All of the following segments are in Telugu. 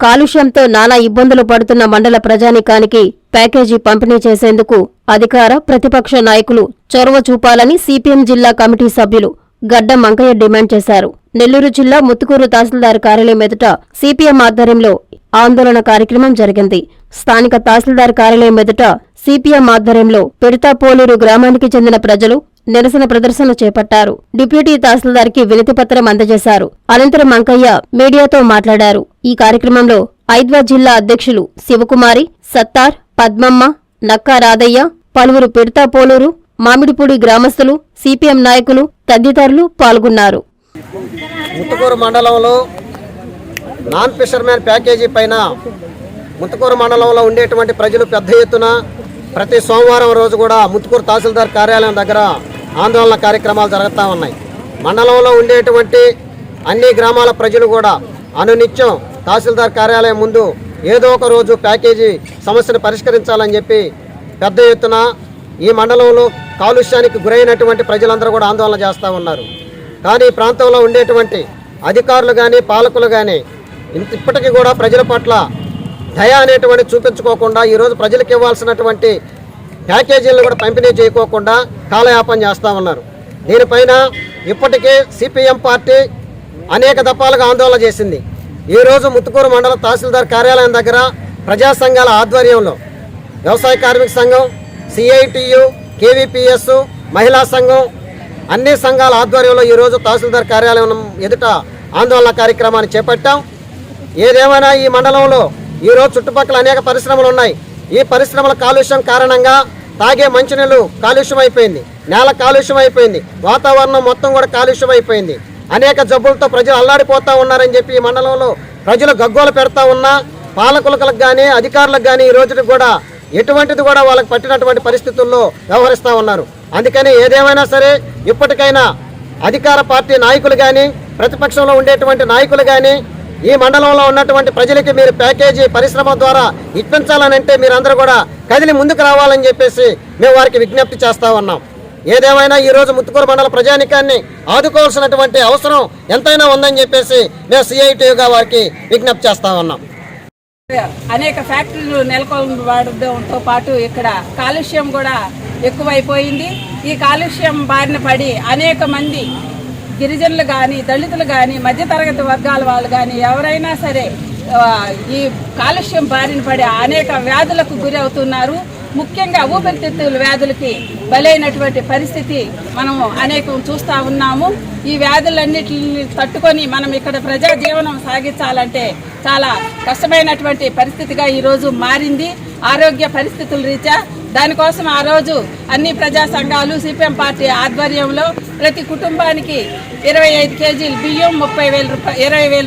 కాలుష్యంతో నానా ఇబ్బందులు పడుతున్న మండల ప్రజానికానికి ప్యాకేజీ పంపిణీ చేసేందుకు అధికార ప్రతిపక్ష నాయకులు చొరవ చూపాలని సిపిఎం జిల్లా కమిటీ సభ్యులు గడ్డ మంకయ్య డిమాండ్ చేశారు. నెల్లూరు జిల్లా ముత్తుకూరు తహసీల్దార్ కార్యాలయం ఎదుట సిపిఎం ఆధ్వర్యంలో ఆందోళన కార్యక్రమం జరిగింది. స్థానిక తహసీల్దార్ కార్యాలయం ఎదుట సిపిఎం ఆధ్వర్యంలో పిడతాపోలూరు గ్రామానికి చెందిన ప్రజలు నిరసన ప్రదర్శన చేపట్టారు. డిప్యూటీ తహసీల్దార్కి వినతిపత్రం అందజేశారు. అనంతరం అంకయ్య మీడియాతో మాట్లాడారు. ఈ కార్యక్రమంలో ఐద్వా జిల్లా అధ్యక్షులు శివకుమారి సత్తార్ పద్మమ్మ నక్కా రాధయ్య పలువురు పిడతాపోలూరు మామిడిపూడి గ్రామస్తులు సిపిఎం నాయకులు తదితరులు పాల్గొన్నారు. ముత్తుకూరు మండలంలో నాన్ ఫిషర్మ్యాన్ ప్యాకేజీ పైన ముత్తుకూరు మండలంలో ఉండేటువంటి ప్రజలు పెద్ద ఎత్తున ప్రతి సోమవారం రోజు కూడా ముత్తుకూరు తహసీల్దార్ కార్యాలయం దగ్గర ఆందోళన కార్యక్రమాలు జరుగుతూ ఉన్నాయి. మండలంలో ఉండేటువంటి అన్ని గ్రామాల ప్రజలు కూడా అనునిత్యం తహసీల్దార్ కార్యాలయం ముందు ఏదో ఒక రోజు ప్యాకేజీ సమస్యను పరిష్కరించాలని చెప్పి పెద్ద ఎత్తున ఈ మండలంలో కాలుష్యానికి గురైనటువంటి ప్రజలందరూ కూడా ఆందోళన చేస్తూ ఉన్నారు. కానీ ఈ ప్రాంతంలో ఉండేటువంటి అధికారులు కానీ పాలకులు కానీ ఇంత ఇప్పటికీ కూడా ప్రజల పట్ల దయ అనేటువంటి చూపించుకోకుండా ఈరోజు ప్రజలకు ఇవ్వాల్సినటువంటి ప్యాకేజీలను కూడా పంపిణీ చేయకోకుండా కాలయాపన చేస్తూ ఉన్నారు దీనిపైన ఇప్పటికే సిపిఎం పార్టీ అనేక దఫాలుగా ఆందోళన చేసింది. ఈరోజు ముత్తుకూరు మండల తహసీల్దార్ కార్యాలయం దగ్గర ప్రజా సంఘాల ఆధ్వర్యంలో వ్యవసాయ కార్మిక సంఘం సిఐటియు కేవీపీఎస్ మహిళా సంఘం అన్ని సంఘాల ఆధ్వర్యంలో ఈరోజు తహసీల్దార్ కార్యాలయం ఎదుట ఆందోళన కార్యక్రమాన్ని చేపట్టాం. ఏదేమైనా ఈ మండలంలో ఈరోజు చుట్టుపక్కల అనేక పరిశ్రమలు ఉన్నాయి. ఈ పరిశ్రమల కాలుష్యం కారణంగా తాగే మంచినీళ్ళు కాలుష్యం అయిపోయింది. నేల కాలుష్యం అయిపోయింది. వాతావరణం మొత్తం కూడా కాలుష్యం అయిపోయింది. అనేక జబ్బులతో ప్రజలు అల్లాడిపోతూ ఉన్నారని చెప్పి ఈ మండలంలో ప్రజలు గగ్గోలు పెడతా ఉన్నా పాలకులకు కానీ అధికారులకు కానీ ఈ రోజుకి కూడా ఎటువంటిది కూడా వాళ్ళకి పట్టినటువంటి పరిస్థితుల్లో వ్యవహరిస్తూ ఉన్నారు. అందుకని ఏదేమైనా సరే ఇప్పటికైనా అధికార పార్టీ నాయకులు కానీ ప్రతిపక్షంలో ఉండేటువంటి నాయకులు కానీ ఈ మండలంలో ఉన్నటువంటి ప్రజలకి మీరు ప్యాకేజీ పరిశ్రమ ద్వారా ఇప్పించాలని అంటే మీరందరూ కూడా కదిలి ముందుకు రావాలని చెప్పేసి మేము వారికి విజ్ఞప్తి చేస్తా ఉన్నాం. ఏదేమైనా ఈరోజు ముత్తుకూరు మండల ప్రజానికాన్ని ఆదుకోవాల్సినటువంటి అవసరం ఎంతైనా ఉందని చెప్పేసి మేము సిఐటిగా వారికి విజ్ఞప్తి చేస్తా ఉన్నాం. అనేక ఫ్యాక్టరీలు నెలకొల్పడంతో పాటు ఇక్కడ కాలుష్యం కూడా ఎక్కువైపోయింది. ఈ కాలుష్యం బారిన పడి అనేక మంది గిరిజనులు కానీ దళితులు కానీ మధ్యతరగతి వర్గాల వాళ్ళు కానీ ఎవరైనా సరే ఈ కాలుష్యం బారిన పడి అనేక వ్యాధులకు గురి అవుతున్నారు. ముఖ్యంగా ఊపిరితిత్తుల వ్యాధులకి బలైనటువంటి పరిస్థితి మనము అనేకం చూస్తూ ఉన్నాము. ఈ వ్యాధులన్నిటిని తట్టుకొని మనం ఇక్కడ ప్రజా జీవనం సాగించాలంటే చాలా కష్టమైనటువంటి పరిస్థితిగా ఈరోజు మారింది. ఆరోగ్య పరిస్థితుల రీత్యా దానికోసం ఆ రోజు అన్ని ప్రజా సంఘాలు సిపిఎం పార్టీ ఆధ్వర్యంలో ప్రతి కుటుంబానికి ఇరవై ఐదు కేజీలు బియ్యం ముప్పై వేల రూపాయలు ఇరవై వేల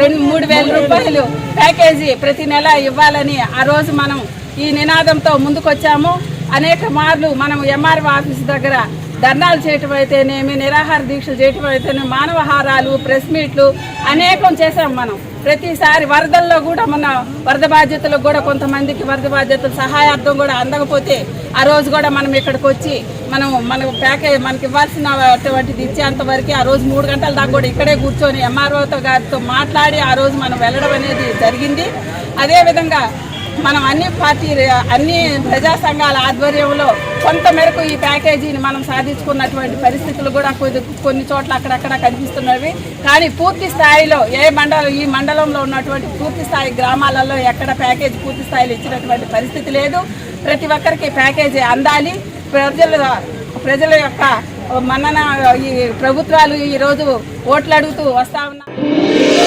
రెండు మూడు వేల. రూపాయలు ప్యాకేజీ ప్రతి నెల ఇవ్వాలని ఆ రోజు మనం ఈ నినాదంతో ముందుకొచ్చాము. అనేక మార్లు మనం ఎంఆర్ఓ ఆఫీస్ దగ్గర ధర్నాలు చేయటం అయితేనేమి నిరాహార దీక్షలు చేయటం అయితేనేమి మానవహారాలు ప్రెస్ మీట్లు అనేకం చేసాం మనం. ప్రతిసారి వరదల్లో కూడా మన వరద బాధ్యతలకు కూడా కొంతమందికి వరద బాధ్యతలు సహాయార్థం కూడా అందకపోతే ఆ రోజు కూడా మనం ఇక్కడికి వచ్చి మనం మన ప్యాకేజ్ మనకి ఇవ్వాల్సినటువంటిది ఇచ్చేంత వరకు ఆ రోజు మూడు గంటల దాకా కూడా ఇక్కడే కూర్చొని ఎంఆర్ఓతో గారితో మాట్లాడి ఆ రోజు మనం వెళ్ళడం అనేది జరిగింది. అదేవిధంగా మనం అన్ని పార్టీ అన్ని ప్రజా సంఘాల ఆధ్వర్యంలో కొంత మేరకు ఈ ప్యాకేజీని మనం సాధించుకున్నటువంటి పరిస్థితులు కూడా కొద్ది కొన్ని చోట్ల అక్కడక్కడ కనిపిస్తున్నవి. కానీ పూర్తి స్థాయిలో ఏ మండలం ఈ మండలంలో ఉన్నటువంటి పూర్తి స్థాయి గ్రామాలలో ఎక్కడ ప్యాకేజీ పూర్తి స్థాయిలో ఇచ్చినటువంటి పరిస్థితి లేదు. ప్రతి ఒక్కరికి ప్యాకేజీ అందాలి. ప్రజల ప్రజల యొక్క మన్నన ఈ ప్రభుత్వాలు ఈరోజు ఓట్లు అడుగుతూ వస్తా ఉన్నారు